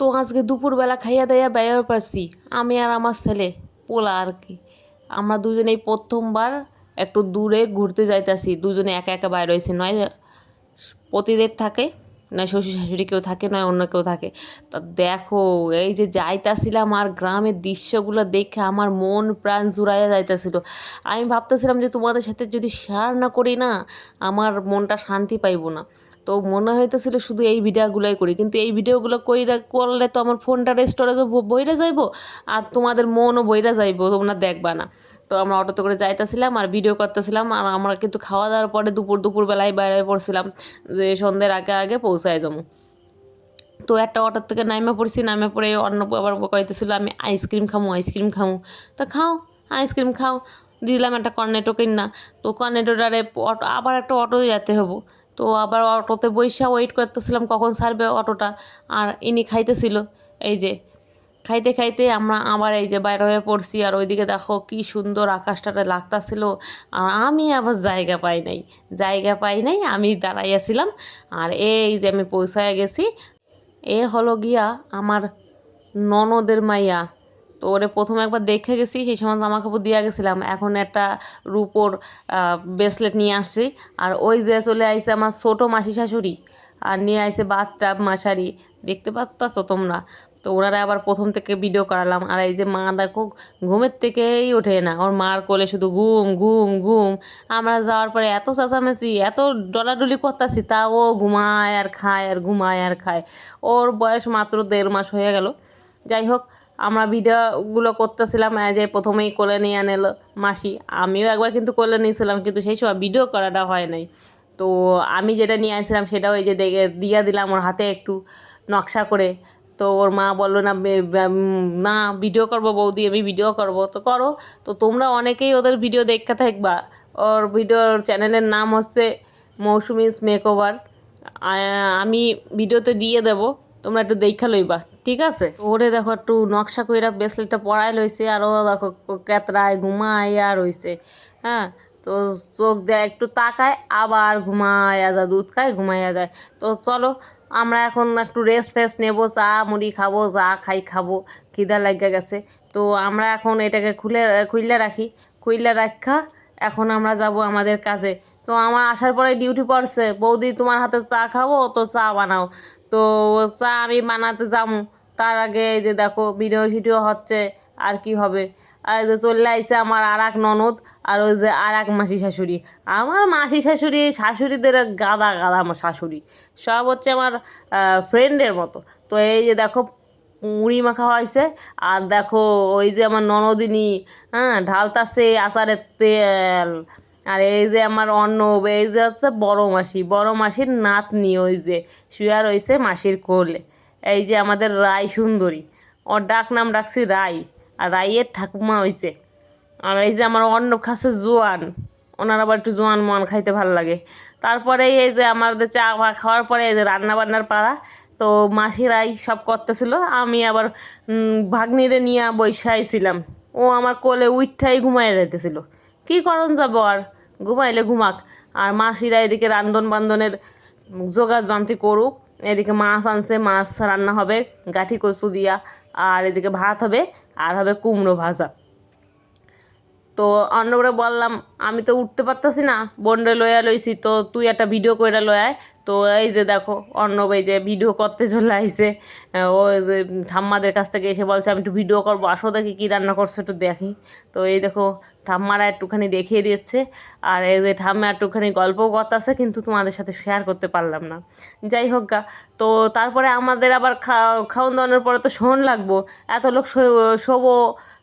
তো আজকে দুপুরবেলা খাইয়া দাইয়া বের পারছি। আমি আর আমার ছেলে, পোলা আর কি। আমরা দুজনেই প্রথমবার একটু দূরে ঘুরতে যাইতাছি। দুজনে একা একা বাইরে হয়েছে নয় পতিদেব থাকে, নয় শ্বশুর শাশুড়ি কেউ থাকে, নয় অন্য কেউ থাকে। তা দেখো, এই যে যাইতাছিলাম আর গ্রামের দৃশ্যগুলো দেখে আমার মন প্রাণ জুড়াইয়া যাইতাছিল। আমি ভাবতেছিলাম যে তোমাদের সাথে যদি শেয়ার না করি না, আমার মনটা শান্তি পাইব না। তো মনে হইতেছিল শুধু এই ভিডিওগুলোই করি, কিন্তু এই ভিডিওগুলো কইরা করলে তো আমার ফোনটার স্টোরেজও বইরা যাইবো আর তোমাদের মনও বইরা যাইবো, তোমরা দেখবা না। তো আমরা অটোতে করে যাইতেছিলাম আর ভিডিও করতেছিলাম আর আমরা কিন্তু খাওয়া দাওয়ার পরে দুপুর দুপুর বেলায় বাইরে পড়ছিলাম যে সন্ধ্যের আগে আগে পৌঁছায় যাব। তো একটা অটোর থেকে নামে পড়ছি নামে পড়ে অন্য আবার কইতেছিল, আমি আইসক্রিম খামু আইসক্রিম খামু। তো খাও আইসক্রিম খাও। দিলাম একটা কর্নেটো কিনা তো কর্নেটোটারে অটো আবার একটা অটো যেতে হব। তো আবার অটোতে বৈশা ওয়েট করতেছিলাম কখন ছাড়বে অটোটা, আর ইনি খাইতেছিল। এই যে, খাইতে খাইতে আমরা আবার এই যে বাইরে হয়ে পড়ছি, আর ওইদিকে দেখো কি সুন্দর আকাশটাতে লাগতাছিল, আর আমি আবার জায়গা পাই নাই। জায়গা পাই নাই, আমি দাঁড়াইয়াছিলাম আর এই যে আমি পৌঁছায় গেছি। এ হলো গিয়া আমার ননদের মাইয়া। তো ওরে প্রথমে একবার দেখে গেছি, সেই সময় জামা কাপড় দিয়ে গেছিলাম। এখন একটা রুপোর ব্রেসলেট নিয়ে আসছি। আর ওই যে চলে আইছে আমার ছোটো মাসি শাশুড়ি। আর নিয়ে আইছে বাথটাব মাশারি দেখতে পাচ্ছ তোমরা? তো ওনারা আবার প্রথম থেকে ভিডিও করালাম। আর এই যে মা দেখো, ঘুমের থেকেই ওঠে না। ওর মার কোলে শুধু ঘুম ঘুম ঘুম। আমরা যাওয়ার পরে এত চেঁচামেচি, এত ডলাডলি করতেছি তা ও ঘুমায় আর খায় আর ঘুমায় আর খায়। ওর বয়স মাত্র দেড় মাস হয়ে গেল। যাই হোক আমরা ভিডিওগুলো করতেছিলাম যে প্রথমেই কোলে নিয়ে আনেল মাসি। আমিও একবার কিন্তু কোলে নিয়েছিলাম, কিন্তু সেই সময় ভিডিও করাটা হয় নাই। তো আমি যেটা নিয়ে আসছিলাম সেটাও এই যে দিয়া দিলাম ওর হাতে একটু নকশা করে। তো ওর মা বলল, না না ভিডিও করব বৌদি, আমি ভিডিও করব। তো করো। তো তোমরা অনেকেই ওদের ভিডিও দেখতে থাকবা। ওর ভিডিওর চ্যানেলের নাম হচ্ছে মৌসুমিস মেকওভার। আমি ভিডিওতে দিয়ে দেব, তোমরা একটু দেখা লইবা। ঠিক আছে? ওরে দেখো একটু নকশা কইরা ব্রেসলেটটা পড়াই লইছে আর ও দেখো কেতরায় ঘুমাইয়া রইছে হ্যাঁ? তো চোখ দেয় একটু তাকায়, আবার ঘুমায়া যায়, দুধ খায়, ঘুমাইয়া যায়। তো চলো, আমরা এখন একটু রেস্ট ফেস্ট নেব, চা, মুড়ি খাব চা খাই খাব, খিদা লাগা গেছে। তো আমরা এখন এটাকে খুলে খুললে রাখি খুললে রাখা এখন আমরা যাব আমাদের কাজে। তো আমার আসার পরে ডিউটি পড়ছে, বৌদি তোমার হাতে চা খাব, তো চা বানাও। তো চা আমি বানাতে যাব। তার আগে এই যে দেখো ভিডিও ভিডিও হচ্ছে, আর কি হবে। আর যে চলে আইসে আমার আর এক ননদ, আর ওই যে আর এক মাসি শাশুড়ি। আমার মাসি শাশুড়ি, শাশুড়িদের গাদা গাদা আমার শাশুড়ি। সব হচ্ছে আমার ফ্রেন্ডের মতো। তো এই যে দেখো, মুড়ি মাখা হয়েছে, আর দেখো, ওই যে আমার ননদিনী হ্যাঁ ঢালতাছে আচারের তেল। আর এই যে আমার অন্ন এই যে হচ্ছে বড় মাসি, বড় মাসির নাতনি ওই যে, শুয়া রয়েছে মাসির কোলে। এই যে আমাদের রায় সুন্দরী, ওর ডাক নাম রাখছি রাই, আর রাইয়ের ঠাকুমা হয়েছে আর এই যে আমার অন্ন খাচ্ছে জোয়ান, ওনার আবার একটু জোয়ান মোয়ান খাইতে ভালো লাগে। তারপরে এই যে আমাদের চা খাওয়ার পরে এই যে রান্না বান্নার পাড়া তো মাসিরাই সব করতেছিল, আমি আবার ভাগ্নিরে নিয়ে বৈশাইছিলাম ও আমার কোলে উইঠাই ঘুমাইয়া যাইতেছিল। কি করণ যাব আর? ঘুমাইলে ঘুমাক। আর মাসিরা এদিকে রান্ধন বান্ধনের যোগা যন্ত্রী করুক। এদিকে মাছ আনছে, মাছ রান্না হবে, গাঠি কচু দিয়া। আর এদিকে ভাত হবে, আর হবে কুমড়ো ভাজা। তো অন্য বললাম, আমি তো উঠতে পারতাছি না। বন্ডে লয়া লইছি, তো তুই একটা ভিডিও করে লয়ায় তো এই যে দেখো, অর্ণব এই যে ভিডিও করতে চলে আইসে ও যে ঠাম্মাদের কাছ থেকে এসে বলছে, আমি একটু ভিডিও করব, আসো দেখি কী রান্না করছ, একটু দেখি। তো এই দেখো, ঠাম্মারা একটুখানি দেখিয়ে দিচ্ছে। আর এই যে ঠাম্মা একটুখানি গল্পও করতেছে, কিন্তু তোমাদের সাথে শেয়ার করতে পারলাম না। যাই হোক গা, তো তারপরে আমাদের আবার খাওয়ান দাওয়ানোর পরে তো শোন লাগবো। এত লোক শোবো,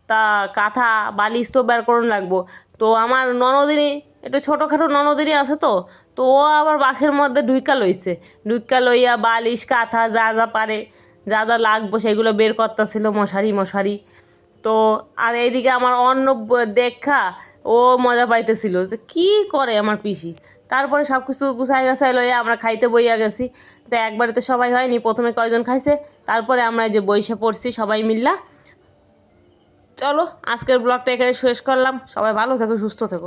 তা কাঁথা, বালিশ তো বের করুন লাগবো। তো আমার ননদিনী, একটু ছোটোখাটো ননদিনী আছে তো তো ও আবার বাঘের মধ্যে ঢুইকা লইছে। ঢুইকা লইয়া বালিশ, কাঁথা যা যা পারে, যা যা লাগবো সেগুলো বের করতেছিল মশারি মশারি। তো আর এইদিকে আমার অন্য দেখা, ও মজা পাইতেছিল যে কি করে আমার পিসি। তারপরে সব কিছু গুছাই গাছাই লইয়া আমরা খাইতে বইয়া গেছি। তো একবারে তো সবাই হয়নি, প্রথমে কয়জন খাইছে, তারপরে আমরা যে বইসে পড়ছি সবাই মিল্লা। চলো, আজকের ব্লগটা এখানে শেষ করলাম। সবাই ভালো থেকো, সুস্থ থেকো।